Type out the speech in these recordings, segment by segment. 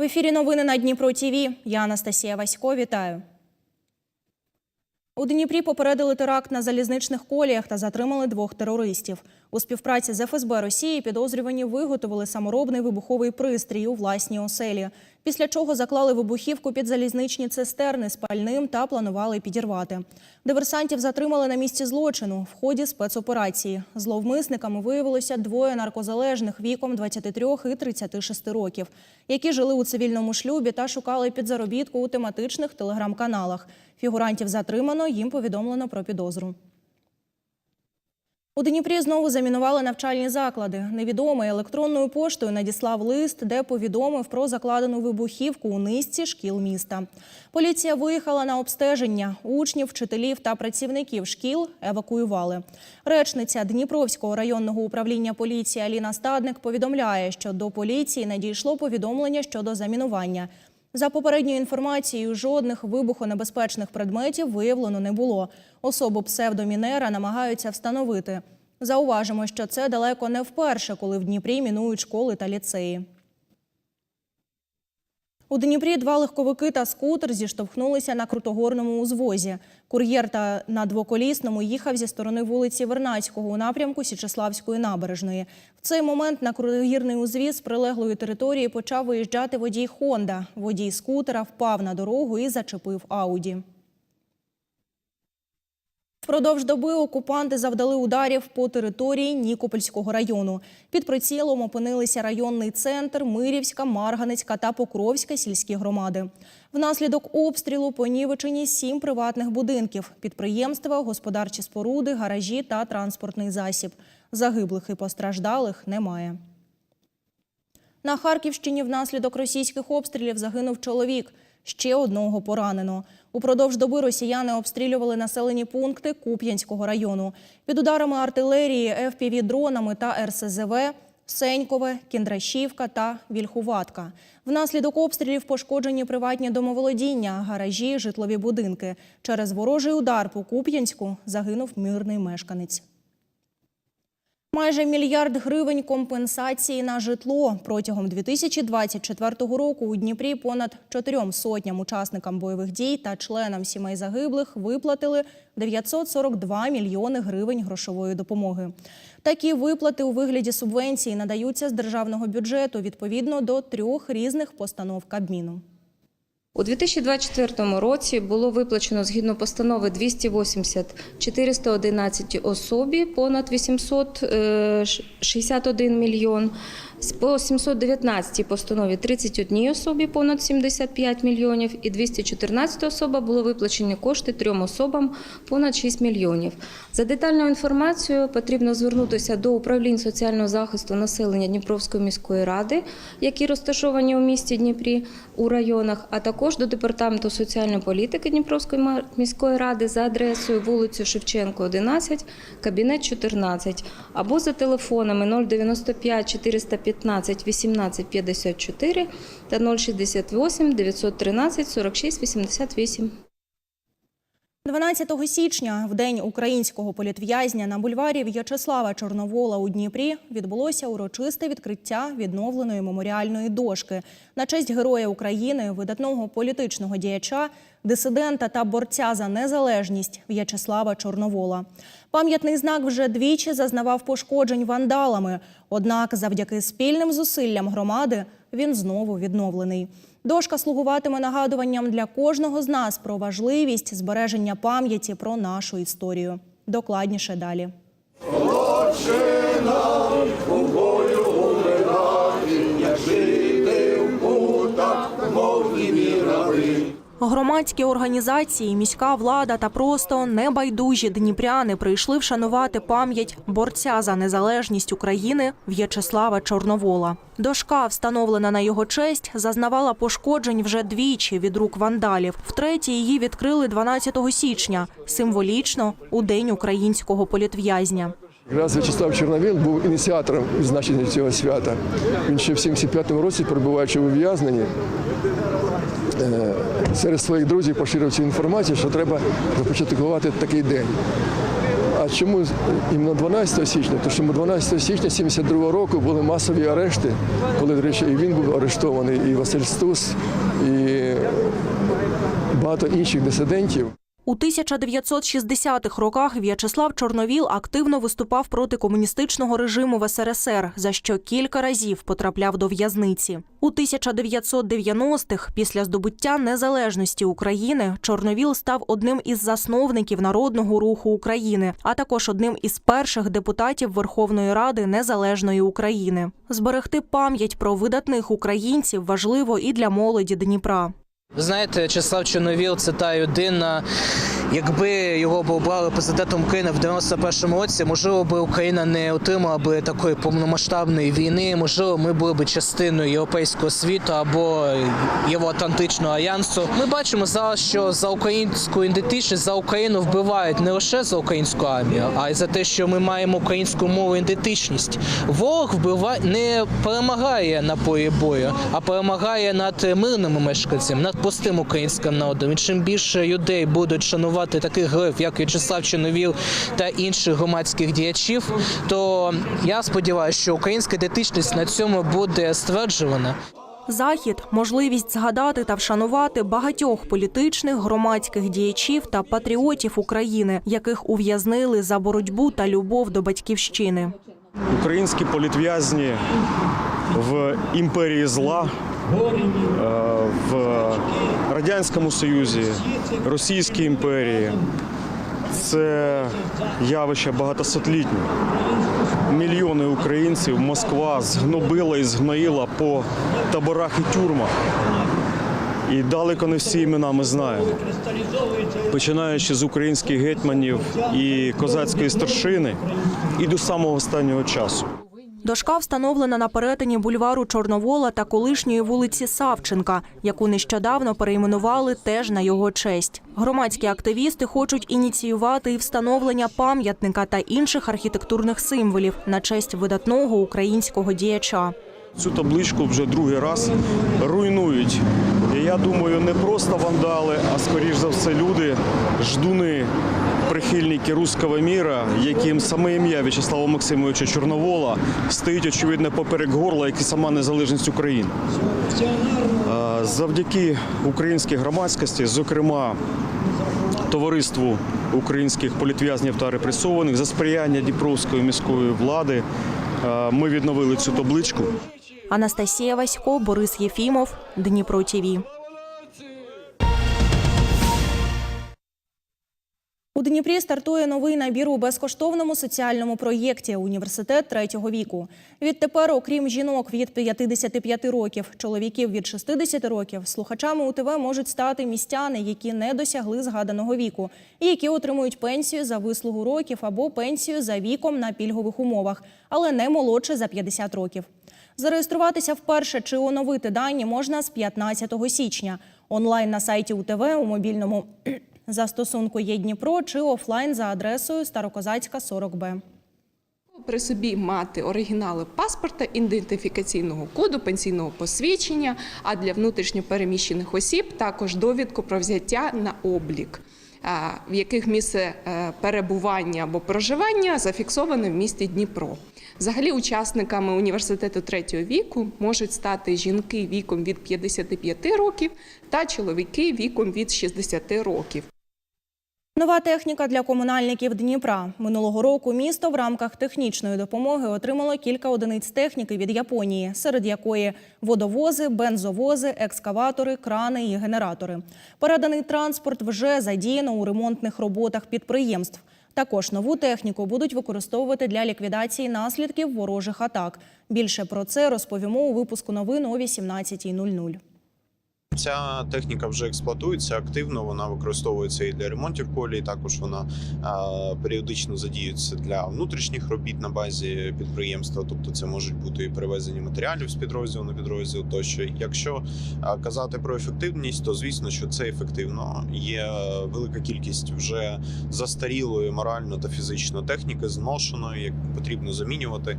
В ефірі новини на Дніпро ТІВІ. Я Анастасія Васько. Вітаю. У Дніпрі попередили теракт на залізничних коліях та затримали двох терористів. У співпраці з ФСБ Росії підозрювані виготовили саморобний вибуховий пристрій у власній оселі. Після чого заклали вибухівку під залізничні цистерни з пальним та планували підірвати. Диверсантів затримали на місці злочину в ході спецоперації. Зловмисниками виявилося двоє наркозалежних віком 23 і 36 років, які жили у цивільному шлюбі та шукали підзаробітку у тематичних телеграм-каналах. Фігурантів затримано, їм повідомлено про підозру. У Дніпрі знову замінували навчальні заклади. Невідомий електронною поштою надіслав лист, де повідомив про закладену вибухівку у низці шкіл міста. Поліція виїхала на обстеження. Учнів, вчителів та працівників шкіл евакуювали. Речниця Дніпровського районного управління поліції Аліна Стадник повідомляє, що до поліції надійшло повідомлення щодо замінування. За попередньою інформацією, жодних вибухонебезпечних предметів виявлено не було. Особу псевдомінера намагаються встановити. Зауважимо, що це далеко не вперше, коли в Дніпрі мінують школи та ліцеї. У Дніпрі два легковики та скутер зіштовхнулися на крутогорному узвозі. Кур'єр та на двоколісному їхав зі сторони вулиці Вернацького у напрямку Січеславської набережної. В цей момент на крутогірний узвіз прилеглої території почав виїжджати водій Хонда. Водій скутера впав на дорогу і зачепив Ауді. Впродовж доби окупанти завдали ударів по території Нікопольського району. Під прицілом опинилися районний центр, Мирівська, Марганецька та Покровська сільські громади. Внаслідок обстрілу понівечені сім приватних будинків, підприємства, господарчі споруди, гаражі та транспортний засіб. Загиблих і постраждалих немає. На Харківщині внаслідок російських обстрілів загинув чоловік. Ще одного поранено. Упродовж доби росіяни обстрілювали населені пункти Куп'янського району. Під ударами артилерії, ФПВ-дронами та РСЗВ Сенькове, Кіндрашівка та Вільхуватка. Внаслідок обстрілів пошкоджені приватні домоволодіння, гаражі, житлові будинки. Через ворожий удар по Куп'янську загинув мирний мешканець. Майже мільярд гривень компенсації на житло протягом 2024 року у Дніпрі понад чотирьом сотням учасникам бойових дій та членам сімей загиблих виплатили 942 мільйони гривень грошової допомоги. Такі виплати у вигляді субвенції надаються з державного бюджету відповідно до трьох різних постанов Кабміну. У 2024 році було виплачено згідно постанови 280 411 особі понад 861 мільйон. По 719 постанові 31 особі понад 75 мільйонів і 214 особа було виплачені кошти трьом особам понад 6 мільйонів. За детальною інформацією потрібно звернутися до управлінь соціального захисту населення Дніпровської міської ради, які розташовані у місті Дніпрі у районах, а також до департаменту соціальної політики Дніпровської міської ради за адресою вулицю Шевченко, 11, кабінет 14, або за телефонами 095 415 18 54 та 068 913 46 88. 12 січня, в день українського політв'язня на бульварі В'ячеслава Чорновола у Дніпрі відбулося урочисте відкриття відновленої меморіальної дошки. На честь Героя України, видатного політичного діяча, дисидента та борця за незалежність В'ячеслава Чорновола. Пам'ятний знак вже двічі зазнавав пошкоджень вандалами. Однак, завдяки спільним зусиллям громади, він знову відновлений. Дошка слугуватиме нагадуванням для кожного з нас про важливість збереження пам'яті про нашу історію. Докладніше далі. Громадські організації, міська влада та просто небайдужі дніпряни прийшли вшанувати пам'ять борця за незалежність України В'ячеслава Чорновола. Дошка, встановлена на його честь, зазнавала пошкоджень вже двічі від рук вандалів. Втретє її відкрили 12 січня, символічно у день українського політв'язня. Якраз В'ячеслав Чорновіл був ініціатором відзначення цього свята. Він ще в 75-му році, перебуваючи у ув'язненні, серед своїх друзів поширив цю інформацію, що треба започаткувати такий день. А чому іменно 12 січня? Тому що ми 12 січня 72 року були масові арешти, коли, до речі, і він був арештований, і Василь Стус, і багато інших дисидентів. У 1960-х роках В'ячеслав Чорновіл активно виступав проти комуністичного режиму в СРСР, за що кілька разів потрапляв до в'язниці. У 1990-х, після здобуття незалежності України, Чорновіл став одним із засновників народного руху України, а також одним із перших депутатів Верховної Ради Незалежної України. Зберегти пам'ять про видатних українців важливо і для молоді Дніпра. Ви знаєте, Числав Чорновіл це та людина. Якби його обрали президентом України в 91-му році, можливо би Україна не отримала би такої повномасштабної війни. Можливо, ми були б частиною європейського світу або Євроатлантичного альянсу. Ми бачимо зараз, що за українську ідентичність за Україну вбивають не лише за українську армію, а й за те, що ми маємо українську мову ідентичність. Ворог вбиває не перемагає на полі бою, а перемагає над мирними мешканцями, над простим українським народом. І чим більше людей будуть шанувати таких героїв, як В'ячеслав Чорновіл та інших громадських діячів, то я сподіваюся, що українська ідентичність на цьому буде стверджувана. Захід можливість згадати та вшанувати багатьох політичних, громадських діячів та патріотів України, яких ув'язнили за боротьбу та любов до батьківщини. Українські політв'язні в імперії зла, в Радянському Союзі, Російській імперії. Це явище багатосотлітнє. Мільйони українців Москва згнобила і згноїла по таборах і тюрмах. І далеко не всі імена ми знаємо. Починаючи з українських гетьманів і козацької старшини, і до самого останнього часу. Дошка встановлена на перетині бульвару Чорновола та колишньої вулиці Савченка, яку нещодавно перейменували теж на його честь. Громадські активісти хочуть ініціювати і встановлення пам'ятника та інших архітектурних символів на честь видатного українського діяча. Цю табличку вже другий раз руйнують. І я думаю, не просто вандали, а скоріш за все люди, ждуни, прихильники руського міра, яким саме ім'я В'ячеслава Максимовича Чорновола стоїть, очевидно, поперек горла, як і сама незалежність України. Завдяки українській громадськості, зокрема товариству українських політв'язнів та репресованих, за сприяння Дніпровської міської влади, ми відновили цю табличку. Анастасія Васько, Борис Єфімов, Дніпро ТІВІ. У Дніпрі стартує новий набір у безкоштовному соціальному проєкті Університет третього віку. Відтепер, окрім жінок від 55 років, чоловіків від 60 років, слухачами УТВ можуть стати містяни, які не досягли згаданого віку, і які отримують пенсію за вислугу років або пенсію за віком на пільгових умовах, але не молодше за 50 років. Зареєструватися вперше чи оновити дані можна з 15 січня. Онлайн на сайті УТВ у мобільному застосунку є Дніпро чи офлайн за адресою Старокозацька 40Б. При собі мати оригінали паспорта, ідентифікаційного коду, пенсійного посвідчення, а для внутрішньопереміщених осіб також довідку про взяття на облік, в яких місце е, перебування або проживання зафіксоване в місті Дніпро. Взагалі, учасниками університету третього віку можуть стати жінки віком від 55 років та чоловіки віком від 60 років. Нова техніка для комунальників Дніпра. Минулого року місто в рамках технічної допомоги отримало кілька одиниць техніки від Японії, серед якої водовози, бензовози, екскаватори, крани і генератори. Переданий транспорт вже задіяно у ремонтних роботах підприємств. Також нову техніку будуть використовувати для ліквідації наслідків ворожих атак. Більше про це розповімо у випуску новин о 18.00. Ця техніка вже експлуатується активно. Вона використовується і для ремонтів полі. Також вона періодично задіюється для внутрішніх робіт на базі підприємства. Тобто, це можуть бути і перевезення матеріалів з підрозділу на підрозділ. Тощо, якщо казати про ефективність, то звісно, що це ефективно. Є велика кількість вже застарілої морально та фізично техніки, зношеної, яку потрібно замінювати.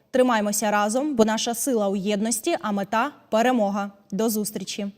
Тримаймося разом, бо наша сила у єдності, а мета перемога. До зустрічі!